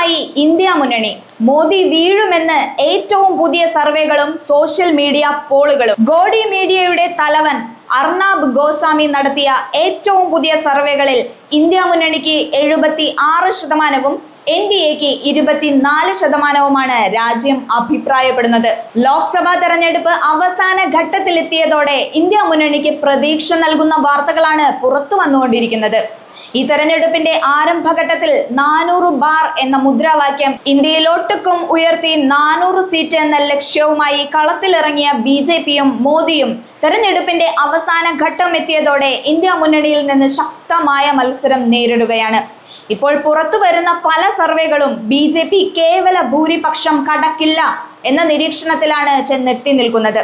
ശക്തമായി ഇന്ത്യ മുന്നണി. മോദി വീഴുമെന്ന് ഏറ്റവും പുതിയ സർവേകളും സോഷ്യൽ മീഡിയ പോളുകളും. ഗോഡി മീഡിയയുടെ തലവൻ അർണാബ് ഗോസ്വാമി നടത്തിയ ഏറ്റവും പുതിയ സർവേകളിൽ ഇന്ത്യ മുന്നണിക്ക് എഴുപത്തി ആറ് ശതമാനവും എൻ ഡി എക്ക് ഇരുപത്തിനാല് ശതമാനവുമാണ് രാജ്യം അഭിപ്രായപ്പെടുന്നത്. ലോക്സഭാ തെരഞ്ഞെടുപ്പ് അവസാന ഘട്ടത്തിലെത്തിയതോടെ ഇന്ത്യ മുന്നണിക്ക് പ്രതീക്ഷ നൽകുന്ന വാർത്തകളാണ് പുറത്തു വന്നുകൊണ്ടിരിക്കുന്നത്. ഈ തെരഞ്ഞെടുപ്പിന്റെ ആരംഭഘട്ടത്തിൽ നാനൂറ് ബാർ എന്ന മുദ്രാവാക്യം ഇന്ത്യയിലൊട്ടുക്കും ഉയർത്തി നാനൂറ് സീറ്റ് എന്ന ലക്ഷ്യവുമായി കളത്തിലിറങ്ങിയ ബി ജെ പിയും മോദിയും തെരഞ്ഞെടുപ്പിന്റെ അവസാന ഘട്ടം എത്തിയതോടെ ഇന്ത്യ മുന്നണിയിൽ നിന്ന് ശക്തമായ മത്സരം നേരിടുകയാണ്. ഇപ്പോൾ പുറത്തു വരുന്ന പല സർവേകളും ബി ജെ പി കേവല ഭൂരിപക്ഷം കടക്കില്ല എന്ന നിരീക്ഷണത്തിലാണ് ചെന്നെത്തി നിൽക്കുന്നത്.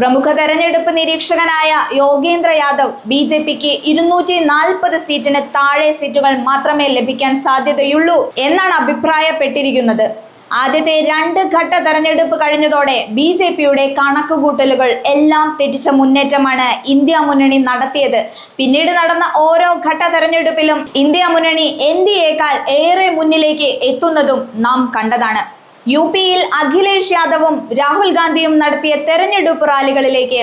പ്രമുഖ തെരഞ്ഞെടുപ്പ് നിരീക്ഷകനായ യോഗേന്ദ്ര യാദവ് ബി ജെ പിക്ക് ഇരുന്നൂറ്റി നാൽപ്പത് സീറ്റിന് താഴെ സീറ്റുകൾ മാത്രമേ ലഭിക്കാൻ സാധ്യതയുള്ളൂ എന്നാണ് അഭിപ്രായപ്പെട്ടിരിക്കുന്നത്. ആദ്യത്തെ രണ്ട് ഘട്ട തെരഞ്ഞെടുപ്പ് കഴിഞ്ഞതോടെ ബി ജെ പിയുടെ കണക്കുകൂട്ടലുകൾ എല്ലാം തെറ്റിച്ച മുന്നേറ്റമാണ് ഇന്ത്യ മുന്നണി നടത്തിയത്. പിന്നീട് നടന്ന ഓരോ ഘട്ട തെരഞ്ഞെടുപ്പിലും ഇന്ത്യ മുന്നണി എൻ ഡി എക്കാൾ ഏറെ മുന്നിലേക്ക് എത്തുന്നതും നാം കണ്ടതാണ്. യു പിയിൽ അഖിലേഷ് യാദവും രാഹുൽ ഗാന്ധിയും നടത്തിയ തെരഞ്ഞെടുപ്പ് റാലികളിലേക്ക്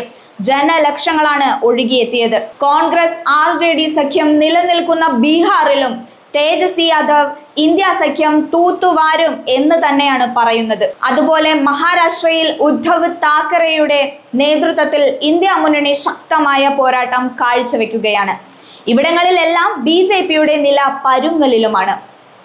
ജനലക്ഷങ്ങളാണ് ഒഴുകിയെത്തിയത്. കോൺഗ്രസ് ആർ ജെ ഡി സഖ്യം നിലനിൽക്കുന്ന ബീഹാറിലും തേജസ്വി യാദവ് ഇന്ത്യ സഖ്യം തൂത്തുവാരും എന്ന് തന്നെയാണ് പറയുന്നത്. അതുപോലെ മഹാരാഷ്ട്രയിൽ ഉദ്ധവ് താക്കറെയുടെ നേതൃത്വത്തിൽ ഇന്ത്യ മുന്നണി ശക്തമായ പോരാട്ടം കാഴ്ചവെക്കുകയാണ്. ഇവിടങ്ങളിലെല്ലാം ബി ജെ പിയുടെ നില പരുങ്ങലിലുമാണ്.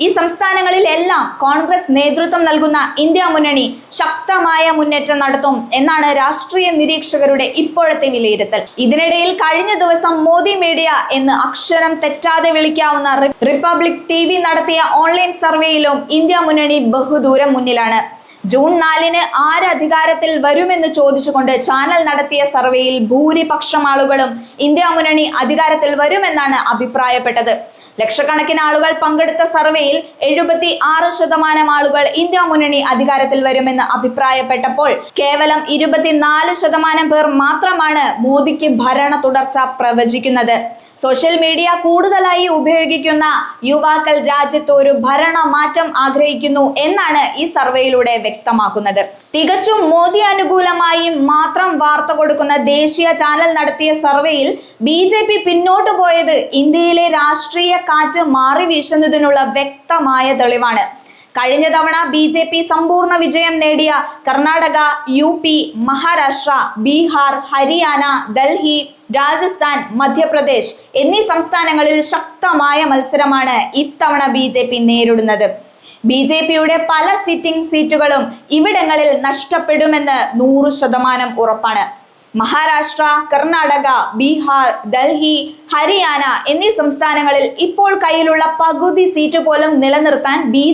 ഈ സംസ്ഥാനങ്ങളിലെല്ലാം കോൺഗ്രസ് നേതൃത്വം നൽകുന്ന ഇന്ത്യ മുന്നണി ശക്തമായ മുന്നേറ്റം നടത്തും എന്നാണ് രാഷ്ട്രീയ നിരീക്ഷകരുടെ ഇപ്പോഴത്തെ വിലയിരുത്തൽ. ഇതിനിടയിൽ കഴിഞ്ഞ ദിവസം മോദി മീഡിയ എന്ന് അക്ഷരം തെറ്റാതെ വിളിക്കാവുന്ന റിപ്പബ്ലിക് ടി വി നടത്തിയ ഓൺലൈൻ സർവേയിലും ഇന്ത്യ മുന്നണി ബഹുദൂരം മുന്നിലാണ്. ജൂൺ നാലിന് ആര് അധികാരത്തിൽ വരുമെന്ന് ചോദിച്ചുകൊണ്ട് ചാനൽ നടത്തിയ സർവേയിൽ ഭൂരിപക്ഷം ആളുകളും ഇന്ത്യ മുന്നണി അധികാരത്തിൽ വരുമെന്നാണ് അഭിപ്രായപ്പെട്ടത്. ലക്ഷക്കണക്കിന് ആളുകൾ പങ്കെടുത്ത സർവേയിൽ എഴുപത്തി ആറ് ശതമാനം ആളുകൾ ഇന്ത്യ മുന്നണി അധികാരത്തിൽ വരുമെന്ന് അഭിപ്രായപ്പെട്ടപ്പോൾ കേവലം ഇരുപത്തിനാല് ശതമാനം പേർ മാത്രമാണ് മോദിക്ക് ഭരണ തുടർച്ച പ്രവചിക്കുന്നത്. സോഷ്യൽ മീഡിയ കൂടുതലായി ഉപയോഗിക്കുന്ന യുവാക്കൾ രാജ്യത്ത് ഒരു ഭരണ മാറ്റം ആഗ്രഹിക്കുന്നു എന്നാണ് ഈ സർവേയിലൂടെ വ്യക്തമാക്കുന്നത്. തികച്ചും മോദി അനുകൂലമായി മാത്രം വാർത്ത കൊടുക്കുന്ന ദേശീയ ചാനൽ നടത്തിയ സർവേയിൽ ബി പിന്നോട്ട് പോയത് ഇന്ത്യയിലെ രാഷ്ട്രീയ കാറ്റ് മാറി വീശുന്നതിനുള്ള വ്യക്തമായ തെളിവാണ്. കഴിഞ്ഞ തവണ ബി ജെ പി സമ്പൂർണ വിജയം നേടിയ കർണാടക യു പി മഹാരാഷ്ട്ര ബീഹാർ ഹരിയാന ഡൽഹി രാജസ്ഥാൻ മധ്യപ്രദേശ് എന്നീ സംസ്ഥാനങ്ങളിൽ ശക്തമായ മത്സരമാണ് ഇത്തവണ ബി ജെ പി നേരിടുന്നത്. ബി ജെ പിയുടെ പല സിറ്റിംഗ് സീറ്റുകളും ഇവിടങ്ങളിൽ നഷ്ടപ്പെടുമെന്ന് നൂറ് ശതമാനം ഉറപ്പാണ്. മഹാരാഷ്ട്ര കർണാടക ബീഹാർ ഡൽഹി ഹരിയാന എന്നീ സംസ്ഥാനങ്ങളിൽ ഇപ്പോൾ കയ്യിലുള്ള പകുതി സീറ്റ് പോലും നിലനിർത്താൻ ബി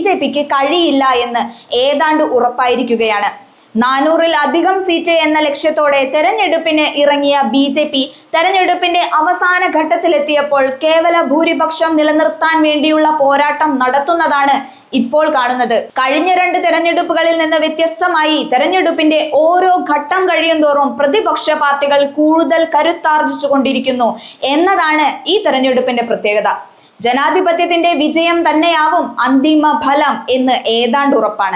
കഴിയില്ല എന്ന് ഏതാണ്ട് ഉറപ്പായിരിക്കുകയാണ്. നാനൂറിൽ അധികം സീറ്റ് എന്ന ലക്ഷ്യത്തോടെ തെരഞ്ഞെടുപ്പിന് ഇറങ്ങിയ ബി ജെ പി തെരഞ്ഞെടുപ്പിന്റെ അവസാന ഘട്ടത്തിലെത്തിയപ്പോൾ കേവല ഭൂരിപക്ഷം നിലനിർത്താൻ വേണ്ടിയുള്ള പോരാട്ടം നടത്തുന്നതാണ് ഇപ്പോൾ കാണുന്നത്. കഴിഞ്ഞ രണ്ട് തെരഞ്ഞെടുപ്പുകളിൽ നിന്ന് വ്യത്യസ്തമായി തെരഞ്ഞെടുപ്പിന്റെ ഓരോ ഘട്ടം കഴിയും തോറും പ്രതിപക്ഷ പാർട്ടികൾ കൂടുതൽ കരുത്താർജിച്ചു കൊണ്ടിരിക്കുന്നു എന്നതാണ് ഈ തെരഞ്ഞെടുപ്പിന്റെ പ്രത്യേകത. ജനാധിപത്യത്തിന്റെ വിജയം തന്നെയാവും അന്തിമ ഫലം എന്ന് ഏതാണ്ട് ഉറപ്പാണ്.